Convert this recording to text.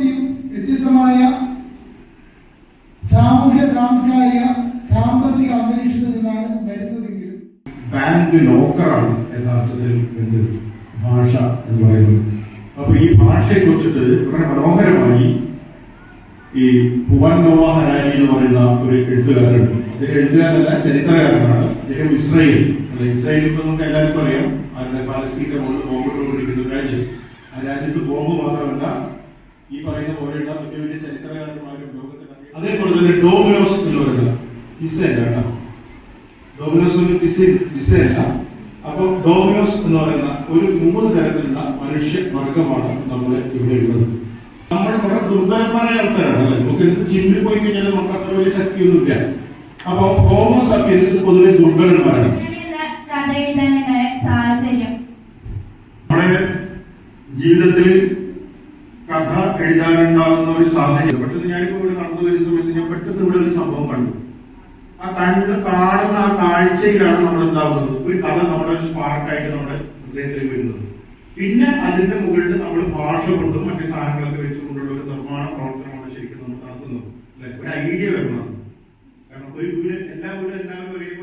കുട്ടിയും വ്യത്യസ്തമായ സാമൂഹ്യ സാംസ്കാരിക സാമ്പത്തിക അന്തരീക്ഷത്തിൽ നിന്നാണ് വരുന്നതെങ്കിലും ബാങ്ക് ലോക്കറാണ് യഥാർത്ഥത്തിൽ ഭാഷ എന്ന് പറയുന്നത്. അപ്പൊ ഈ ഭാഷയെ കുറിച്ചിട്ട് വളരെ മനോഹരമായി ഈ ഭുവൻ നോവ എന്ന് പറയുന്ന ഒരു എഴുത്തുകാരൻ അദ്ദേഹം എഴുത്തുകാരനല്ല ചരിത്രകാരനാണ്. അദ്ദേഹം ഇസ്രയേൽ. അല്ല ഇസ്രയേൽ ഇപ്പൊ നമുക്ക് എല്ലാവർക്കും അറിയാം. അവരുടെ പാലസ്തീന്റെ മുകളിൽ ബോംബിട്ടുകൊണ്ടിരിക്കുന്ന ഒരു രാജ്യം. ആ രാജ്യത്ത് ബോംബ് മാത്രമല്ല ഈ പറയുന്ന പോലെയുള്ള വലിയ വലിയ ചരിത്രകാരന്മാരും ലോകത്തിൽ അതേപോലെ തന്നെ ഡോമിനോസ് എന്ന് പറയുന്ന ഇസ്രയേൽ കേട്ടോ. ഡോമിനോസ് പിസ പിസയല്ല അപ്പൊ ഡോമിനോസ് എന്ന് പറയുന്ന ഒരു മൂന്ന് തരത്തിലുള്ള മനുഷ്യ വർഗമാണ് നമ്മൾ ഇവിടെ ഉള്ളത്. നമ്മൾ കുറെ ദുർബലന്മാരായ ആൾക്കാരാണ് അല്ലെ? നമുക്ക് എന്ത് ജിമ്മിൽ പോയി കഴിഞ്ഞാൽ നമുക്ക് അത്ര വലിയ ശക്തിയൊന്നുമില്ല. അപ്പൊ ഹോമോ സാപ്പിയൻസ് പൊതുവെ ദുർബലന്മാരാണ്. നമ്മുടെ ജീവിതത്തിൽ കഥ എഴുതാനുണ്ടാകുന്ന ഒരു സാഹചര്യം. പക്ഷെ ഞാനിപ്പോ ഇവിടെ നടന്നു വരുന്ന സമയത്ത് ഞാൻ പെട്ടെന്ന് ഇവിടെ ഒരു സംഭവം കണ്ടു. ആ കണ്ണ് കാണുന്ന ആ കാഴ്ചയിലാണ് നമ്മൾ എന്താകുന്നത് ഒരു കഥ നമ്മുടെ ഒരു സ്പാർക്കായിട്ട് നമ്മുടെ ഹൃദയത്തിൽ വരുന്നത്. പിന്നെ അതിന്റെ മുകളിൽ നമ്മൾ ഭാഷ കൊണ്ടും മറ്റു സാധനങ്ങളൊക്കെ വെച്ചുകൊണ്ടുള്ള ഒരു നിർമ്മാണ പ്രവർത്തനമാണ് ശരിക്കും നമ്മൾ നടത്തുന്നത്. അല്ലെ? ഒരു ഐഡിയ വരണം കാരണം ഒരു വീട് എല്ലാ വീടും എല്ലാവരും ഒരേപോലെ